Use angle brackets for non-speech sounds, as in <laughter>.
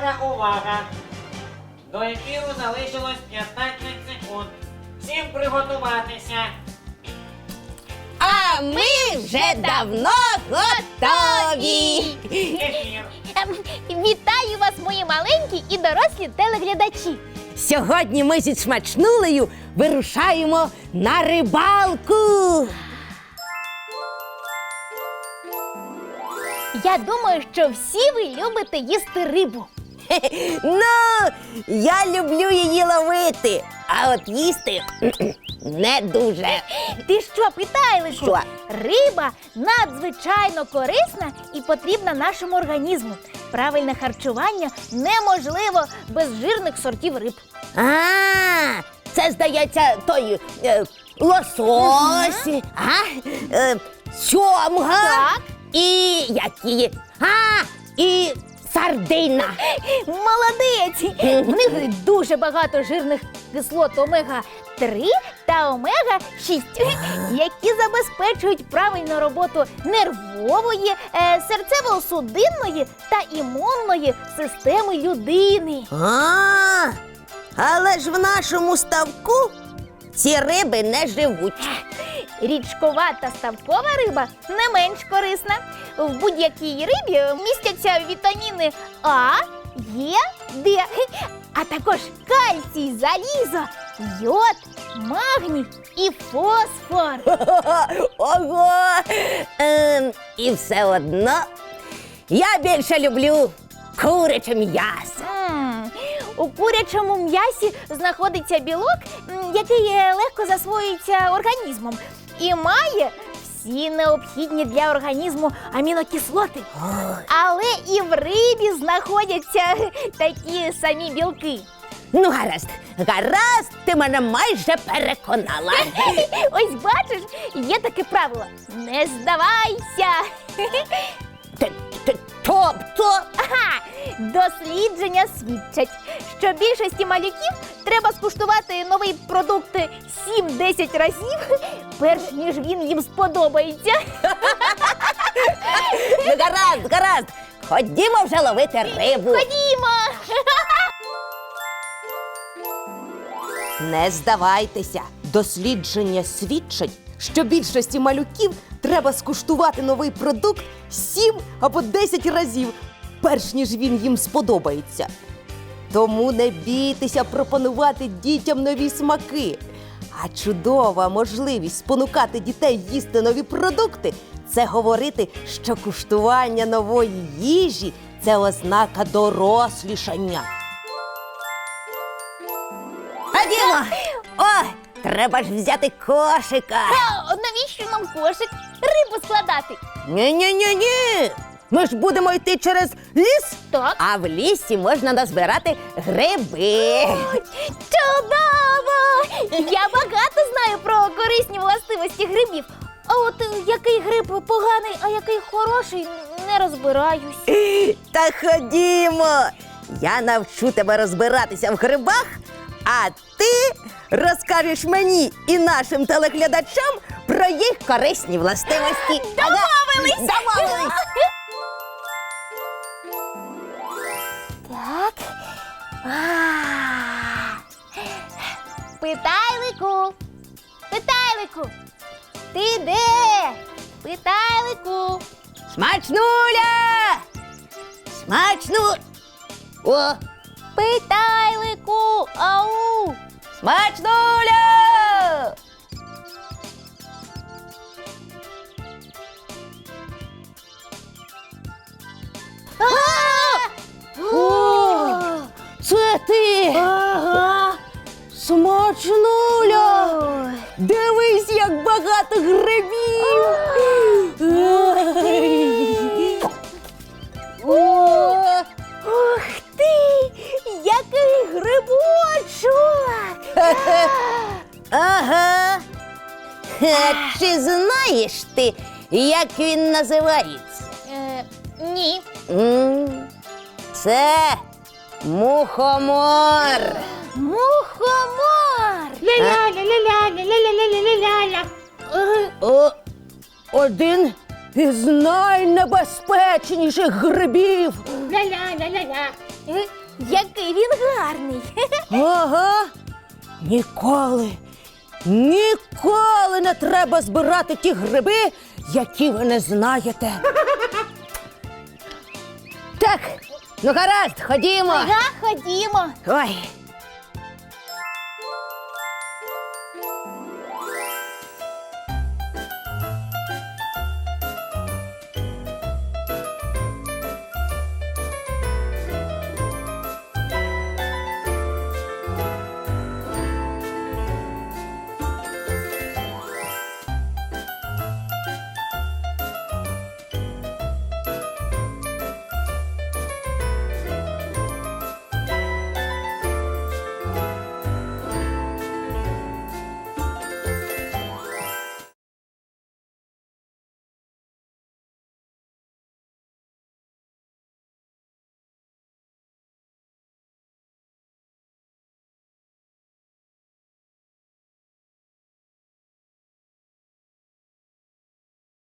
Увага, увага! До ефіру залишилось 15 секунд. Всім приготуватися. А ми вже давно готові. Ефір. Вітаю вас, мої маленькі і дорослі телеглядачі. Сьогодні ми зі смачнулею вирушаємо на рибалку. Я думаю, що всі ви любите їсти рибу. Ну, я люблю її ловити, а от їсти <clears throat> не дуже. Ти що, питайлику? Що? Риба надзвичайно корисна і потрібна нашому організму. Правильне харчування неможливо без жирних сортів риб. А, це здається той е, лосось, а? Е, сьомга. Так. І які? А, і сардина. Молодець! В них дуже багато жирних кислот омега-3 та омега-6, які забезпечують правильну роботу нервової, е, серцево-судинної та імунної системи людини. А, але ж в нашому ставку ці риби не живуть. Річкова та ставкова риба не менш корисна. В будь-якій рибі містяться вітаміни А, Е, Д, а також кальцій, залізо, йод, магній і фосфор. <laughs> Ого! Ем, і все одно я більше люблю куряче м'ясо. М, У курячому м'ясі знаходиться білок, м, який е, легко засвоюється організмом і має всі необхідні для організму амінокислоти. Але і в рибі знаходяться такі самі білки. Ну, гаразд, гаразд, ти мене майже переконала. <laughs> Ось бачиш, є таке правило: не здавайся. Т- т- Тобто, Ага, дослідження свідчать, що більшості малюків треба скуштувати новий продукт 7-10 разів, перш ніж він їм сподобається. ну, гаразд, гаразд, ходімо вже ловити рибу. Ходімо! Не здавайтеся. Дослідження свідчать, що більшості малюків треба скуштувати новий продукт 7 або 10 разів, перш ніж він їм сподобається. Тому не бійтеся пропонувати дітям нові смаки. А чудова можливість спонукати дітей їсти нові продукти це говорити, що куштування нової їжі це ознака дорослішання. Ходімо! О, треба ж взяти кошика. Навіщо нам кошик? Рибу складати. Ні-ні-ні-ні. Ми ж будемо йти через ліс, Так. а в лісі можна назбирати гриби. Чудово! Я багато знаю про корисні властивості грибів. А от е, який гриб поганий, а який хороший, не розбираюсь. Та ходімо. Я навчу тебе розбиратися в грибах, а ти розкажеш мені і нашим телеглядачам про їх корисні властивості. Домовились! Домовились! Питайлику. Питайлику. Ти де? Питайлику. Смачнуля! Смачну! О, Питайлику. Ау. смачнуля! Це ти! Ага. Смачнуля! Ой. Дивись, як багато грибів! Ой. О, Ух ти! Який грибочок! <laughs> Ага. Е, Чи знаєш ти, як він називається? Е, ні. М, Це мухомор. Мухомор! Ля-ля-ля-ля-ля-ля-ля-ля-ля-ля-ля. Е, О, один із найнебезпечніших грибів. Ля-ля-ля-ля-ля. Е, Який він гарний. Ага. Ніколи, ніколи не треба збирати ті гриби, які ви не знаєте. Ну гаразд, ходімо. Ага, ходімо. Ой,